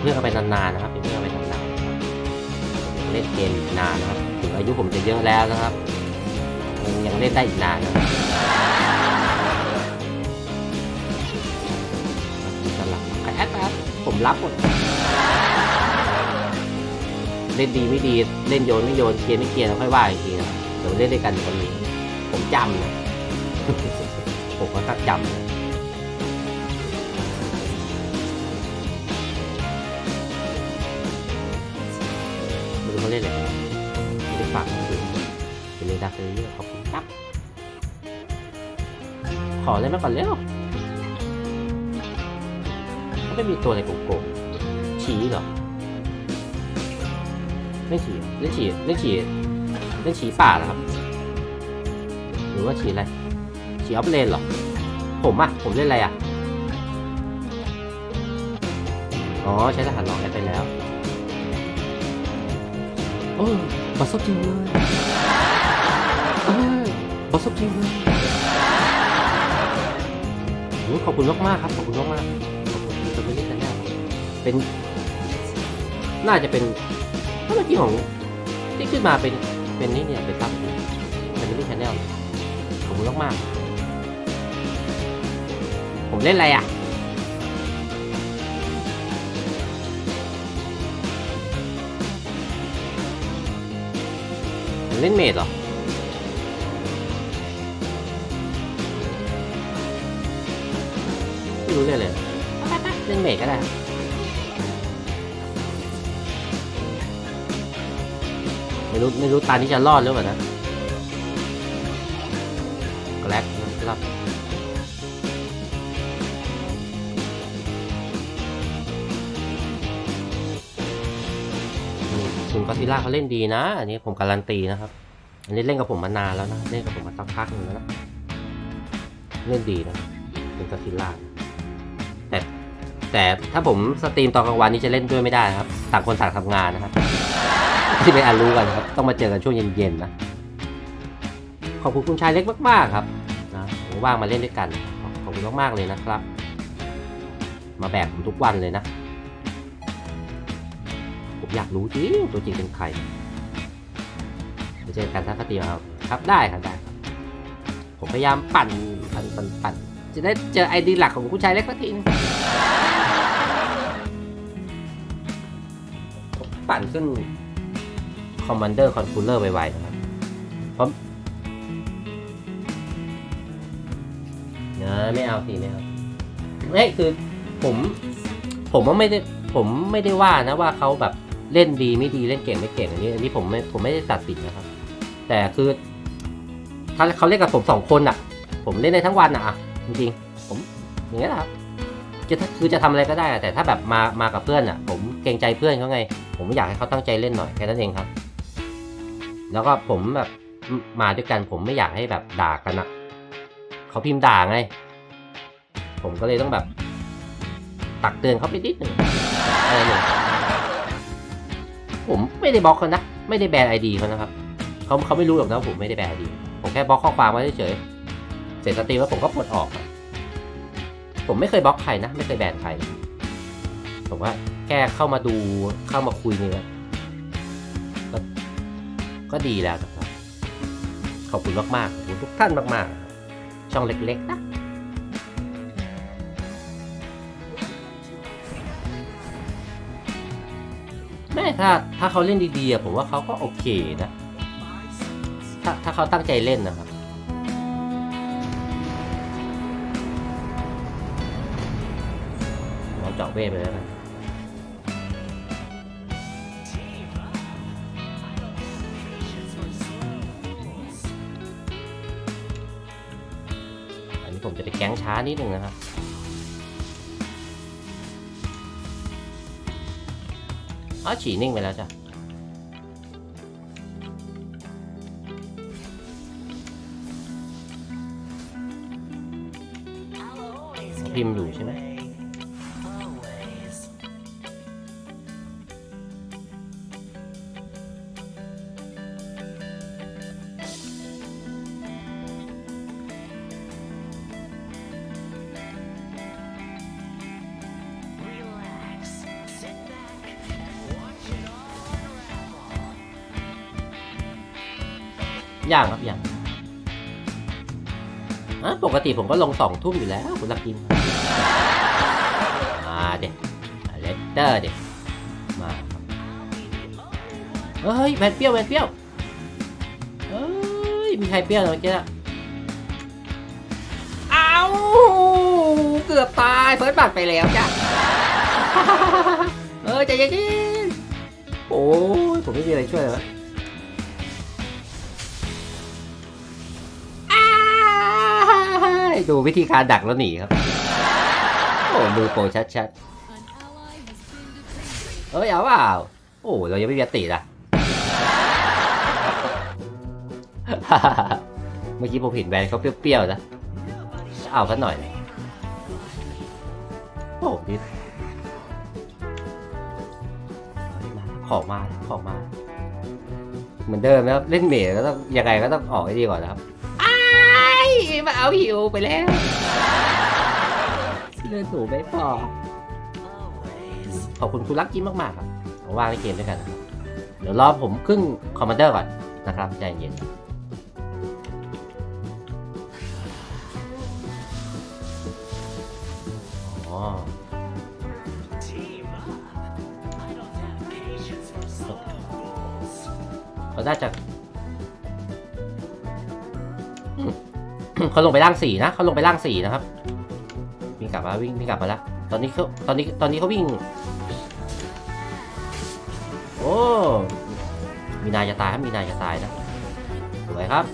เพื่อนกันไปนานๆนะครับเป็นเพื่อนกันไปนานๆนะครับเล่นเกมอีกนานนะครับถึงอายุผมจะเยอะแล้วนะครับยังยังเล่นได้อีกนานนะครับจะหลับใครแอดแอดผมรับหมดเล่นดีไม่ดีเล่นโยนไม่โยนเคลียร์ไม่เคลียร์เราค่อยว่าอีกทีนะเดี๋ยวเล่นด้วยกันคนนี้ผมจำนะผมก็ทักจำนะ ดักเลยเยอะขอบคุณครับ ขอได้ไหมก่อนเร็วเขาไม่มีตัวอะไรกงๆฉีเหรอ ไม่ฉีเล่นฉีเล่นฉีเล่นฉีป่าเหรอครับ หรือว่าฉีอะไรฉีออฟเลนเหรอ ผมอะผมเล่นอะไรอะอ๋อ ใช้ทหารรองแอดไปแล้ว โอ้บอสซบจริงเลย อบอสบจริงเลยโอ้ขอบคุณมากมากๆครับขอบคุณมากมากๆขอบคุณที่จะไม่ได้กันแน่เป็น น่าจะเป็นถ้าเมื่อกี้ของที่ขึ้นมาเป็นเป็นนี่เนี่ยเป็นซับเป็นมินิชแนลขอบคุณมากๆผมเล่นอะไรอะเล่นเมดเหรอ ไม่รู้เรื่องเลยเล่นเมดก็ได้ไม่รู้ไม่รู้ตานี้จะรอดหรือเปล่านะแกลกนะครับนี่คุณก็ซิล่าเขาเล่นดีนะ อันนี้ผมการันตีนะครับ อันนี้เล่นกับผมมานานแล้วนะ เล่นกับผมมาสักพักหนึงแล้วนะ เล่นดีนะ เป็นก็ซิล่า แต่ถ้าผมสตรีมตอนกลางวันนี้จะเล่นด้วยไม่ได้ครับ ต่างคนต่างทำงานนะครับ ที่ไม่อารู้กันนะครับ ต้องมาเจอกันช่วงเย็นๆนะ ขอบคุณคุณชายเล็กมากๆครับนะว่างมาเล่นด้วยกัน ขอบคุณมากๆเลยนะครับ มาแบกผมทุกวันเลยนะ ผมอยากรู้จริงตัวจริงเป็นใครไปเจอกันทักทีครับครับได้ครับได้ครับผมพยายามปั่นปั่นปั่นปั่นจะได้เจอไอดีหลักของคุณชายเล็กสักทีนึง ปั่นขึ้น Commander Controller ไวๆนะครับเพราะนะไม่เอาสิไม่เอาไม่คือผมผมว่าไม่ได้ผมไม่ได้ว่านะว่าเขาแบบเล่นดีไม่ดีเล่นเก่งไม่เก่งอันนี้อันนี้ผมไม่ผมไม่ได้ตัดสินนะครับ แต่คือ ถ้าเขาเล่นกับผมสองคนอะ ผมเล่นได้ทั้งวันอะจริงๆผมอย่างนี้ยแหละครับ จะคือจะทำอะไรก็ได้แต่ถ้าแบบมามากับเพื่อนอะ ผมเกรงใจเพื่อนเขาไง ผมไม่อยากให้เขาตั้งใจเล่นหน่อยแค่นั้นเองครับ แล้วก็ผมแบบมาด้วยกันผมไม่อยากให้แบบด่ากันอะเขาพิมพ์ด่าไง ผมก็เลยต้องแบบ ตักเตือนเขาไปนิดหนึ่งอะไรหนึ่งผมไม่ได้บล็อกเขานะไม่ได้แบนไอดีเขานะครับเขาเขาไม่รู้หรอกนะผมไม่ได้แบนไอดีผมแค่บล็อกข้อความไว้เฉยเสร็จสตรีมแล้วผมก็ปลดออก ผมไม่เคยบล็อกใครนะ ไม่เคยแบนใครผมว่าแค่เข้ามาดูเข้ามาคุยนี่ยก็ก็ดีแล้วนะครับ ขอบคุณมากๆขอบคุณทุกท่านมากๆ ช่องเล็กๆนะแม่ถ้าถ้าเขาเล่นดีๆผมว่าเขาก็โอเคนะ ถ้าถ้าเขาตั้งใจเล่นนะครับ เราเจาะเวทไปแล้วกันอันนี้ผมจะไปแก๊งช้านิดนึงนะครับอ๋อฉี่นิ่งไปแล้วจ้ะพิมพ์อยู่ใช่ไหม อย่างครับอย่างอะปกติผมก็ลงสองทุ่มอยู่แล้วคุณลักกินมาเด็กเลตเตอร์เด็กมาเฮ้ยแวนเปรี้ยวแวนเปรี้ยวเฮ้ยมีใครเปรี้ยวเหรอเจ๊ะเอาเกือบตายเฟิร์สบัตรไปแล้วจ้ะเออใจเย็นๆโอ้ยผมไม่มีอะไรช่วยเลยวะ ดูวิธีการดักแล้วหนีครับ โอ้มือโปรชัดๆเอ้ยเอาเปล่าโอ้เรายังไม่มีตินะเมื่อกี้ผมเห็นแบรนด์เขาเปรี้ยวๆนะเอากันหน่อยโอ้ดิของมาของมา เหมือนเดิมนะครับ เล่นเมทก็ต้องยังไงก็ต้องออกให้ดีก่อนนะครับ มาเอาหิวไปแล้วเลือดหนูไม่พอขอบคุณคุณลักกี้มากๆครับว่างในเกมด้วยกันนะครับเดี๋ยวรอผมขึ้นคอมมานเดอร์ก่อนนะครับใจเย็นอ๋อเขาน่าจ เขาลงไปล่างสี่นะเขาลงไปล่างสี่นะครับวิ่งกลับมาวิ่งวิ่งกลับมาแล้วตอนนี้เขาตอนนี้ตอนนี้เขาวิ่ง โอ้มีนายจะตายครับมีนายจะตายนะสวยครับ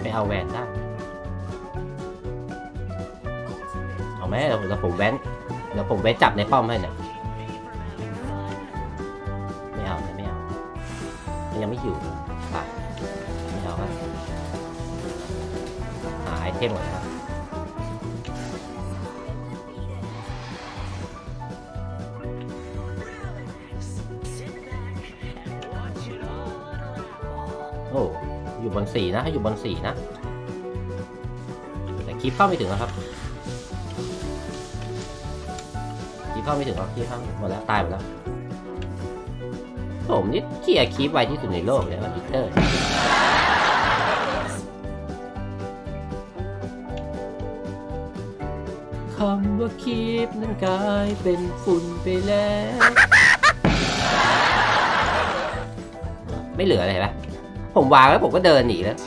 ไม่เอาแหวนได้ ไหมเดี๋ยวเดี๋ยวผมแวนเดี๋ยวผมแวนจับในป้อมให้เนี่ยไม่เอานะไม่เอามันยังไม่หิวเลยไปไม่เอาครับหาไอเทมก่อนนะครับโอ้อยู่บนสี่นะให้อยู่บนสี่นะแต่คลิปเข้าไม่ถึงนะครับ คลิปเข้าไม่ถึงหรอกคลิปเข้าหมดแล้วตายหมดแล้ว ผมนี่เขี่ยร์คลิปไวที่สุดในโลกเลยวันดิเตอร์คำว่าคลิปนั้นกลายเป็นฝุ่นไปแล้ว ไม่เหลืออะไรเห็นปะผมวางแล้วผมก็เดินหนีแล้ว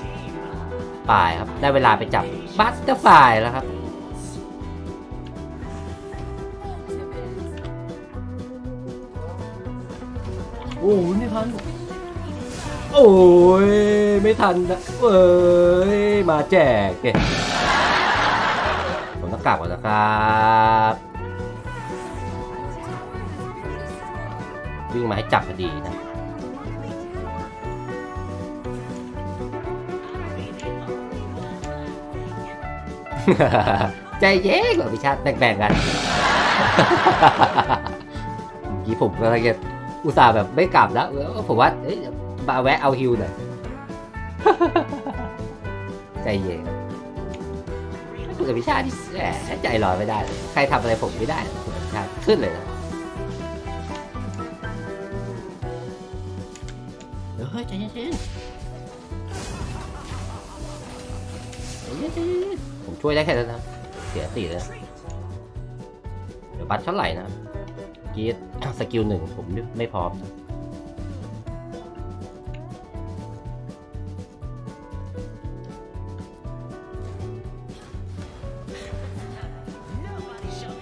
ป่ายครับ ได้เวลาไปจับบัตเตอร์ไฟแล้วครับ โอ้ไม่ทัน โอ้ยไม่ทันนะเอ้ยมาแจกเก่ผมต้องกลับก่อนนะครับวิ่งมาให้จับพอดีนะใจเย็นกว่าพิชาติแบ่งๆกันเมื่อกี้ผมกำลังจะ อุตส่าห์แบบไม่กลับแล้วผมว่าเอ้ยมาแวะเอาฮิวหน่อยใจเย็นคุณกับพิชาตินี่แหมใจลอยไม่ได้เลยใครทำอะไรผมไม่ได้คุณกับพิชาติขึ้นเลยนะเฮ้ยใจเย็นๆใจเย็นผมช่วยได้แค่นั้นนะครับเสียตีเลยนะเดี๋ยวบัตรเท่าไหร่นะ เมื่อกี้สกิลหนึ่งผมไม่พร้อมนะ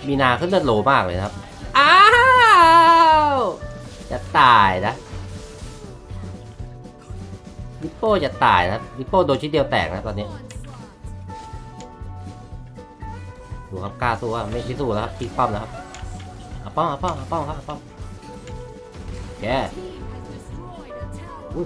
มีนาขึ้นเลือดโลมากเลยนะครับ อ้าว จะตายนะลิปโป้จะตายนะครับลิปโป้โดนชิ้นเดียวแตกนะตอนนี้ ดูครับกล้าสู้ว่าไม่ไม่สู้แล้วครับทิ้งป้อมแล้วครับ เอาป้อมเอาป้อมเอาป้อมครับเอาป้อมแกอุ้ย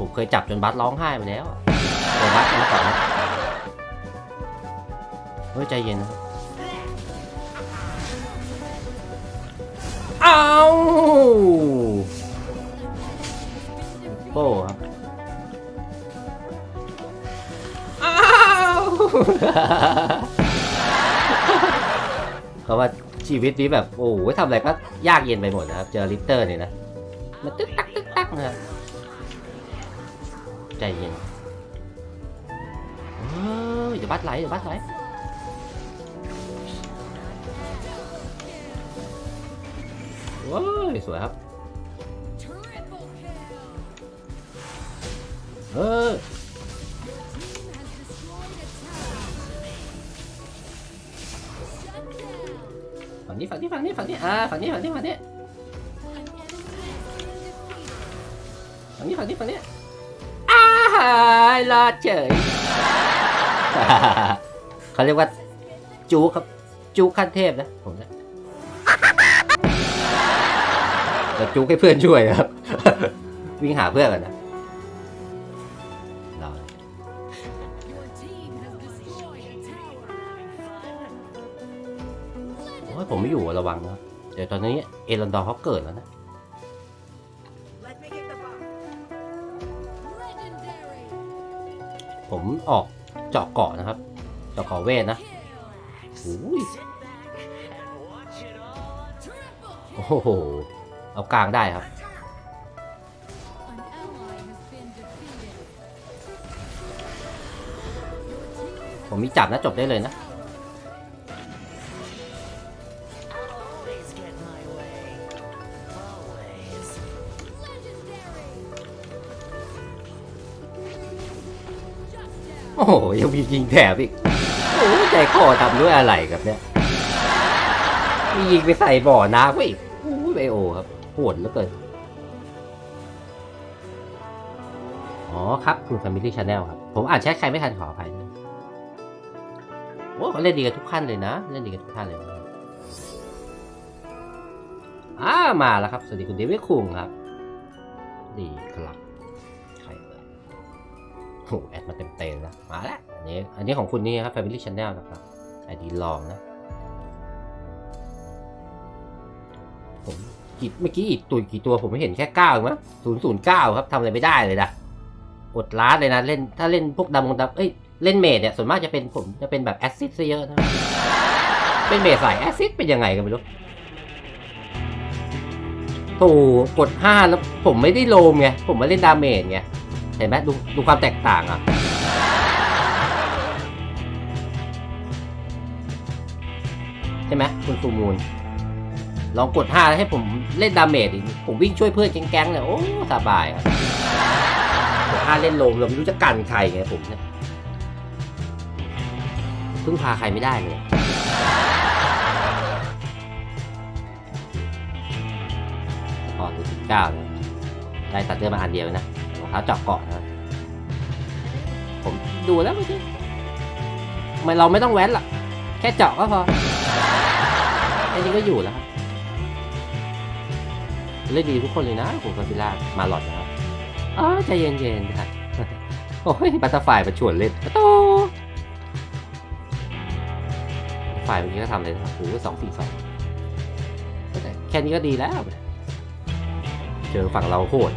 ผมเคยจับจนบัสร้องไห้ไปแล้วอะโอ้บัสมาก่อนนะเฮ้ยใจเย็นนะครับเอาโป้ครับอ้าวเขาว่าชีวิตนี้แบบ โอ้โหทำอะไรก็ยากเย็นไปหมดนะครับ เจอลิตเตอร์เนี่ยนะ มันตึ๊กตักตึ๊กตักนะครับ ใจเย็นเฮ้ยเดี๋ยวบัสไหลเดี๋ยวบัสไหลว้ายสวยครับ เออฝั่งนี้ฝั่งนี้ฝั่งนี้ฝั่งนี้อ่าฝั่งนี้ฝั่งนี้ฝั่งนี้ฝั่งนี้ฝั่งนี้ฝั่งนี้ายรอดเฉย เขาเรียกว่า จูครับ จูขั้นเทพนะผมนี่ยแต่จูให้เพื่อนช่วยครับ วิ่งหาเพื่อนกันนะรอโอ้ยผมไม่อยู่ระวังนะเดี๋ยวตอนนี้เอรันดอร์เขาเกิดแล้วนะ ผมออกเจาะเกาะนะครับ เจาะเกาะเวทนะโอ้ยโอ้โห เอากลางได้ครับ ผมมีจับนะจบได้เลยนะ ยังมียิงแถบอีกโอ้ยใจคอทำด้วยอะไรครับเนี่ยมียิงไปใส่บ่อน้ำก็อีกโอ้ยไบโอครับโหดเหลือเกินอ๋อครับคุณ Family Channel ครับ ผมอ่านแชทใครไม่ทันขออภัยโอ้เขาเล่นดีกันทุกขั้นเลยนะ เล่นดีกันทุกขั้นเลยอ่ามาแล้วครับ สวัสดีคุณเดวิดคุงครับ ดีครับ ใครเอ่ยโอ้โหแอดมาเต็มเต็มแล้ว มาแล้ว อันนี้อันนี้ของคุณนี่ครับ Family Channel นะครับไอดีลองนะ ผมกี่เมื่อกี้อีกตัวกี่ตัวผมไม่เห็นแค่เก้าเองมั้งศูนย์ศูนย์เก้าครับทำอะไรไม่ได้เลยนะกดล้าเลยนะเล่นถ้าเล่นพวกดำมงดำเอ้ยเล่นเมดเนี่ยส่วนมากจะเป็นผมจะเป็นแบบแอซซิดซะเยอะนะ เป็นเมดสายแอซซิดเป็นยังไงกันไม่รู้โอ้กดห้าแล้วผมไม่ได้โลมไง ผมมาเล่นดาเมจไง เห็นไหมดูดูความแตกต่างอะ ใช่ไหมคุณฟูมูล ลองกดห้าให้ผมเล่นดาเมจดิผมวิ่งช่วยเพื่อนแก๊งๆเนี่ยโอ้สบายครับกดห้าเล่นโลมเราไม่รู้จะกันใครไงผมเนี่ยพึ่งพาใครไม่ได้เลยพอตัวสิบเก้าได้ตัดเดือมาอันเดียวนะรองเท้าเจาะเกาะนะผมดูแล้วเมื่อกี้เราไม่ต้องแว้นล่ะแค่เจาะก็พอ แค่นี้ก็อยู่แล้วครับเล่นดีทุกคนเลยนะผมกับพิล่ามาหลอดนะครับอ๋อใจเย็นๆครับโอ้ยบัตเตอร์ไฟมาชวนเล่นปะโตฝ่ายเมื่อกี้ก็ทำเลยนะครับโอ้สองสี่สองแต่แค่นี้ก็ดีแล้ว เจอฝั่งเราโหด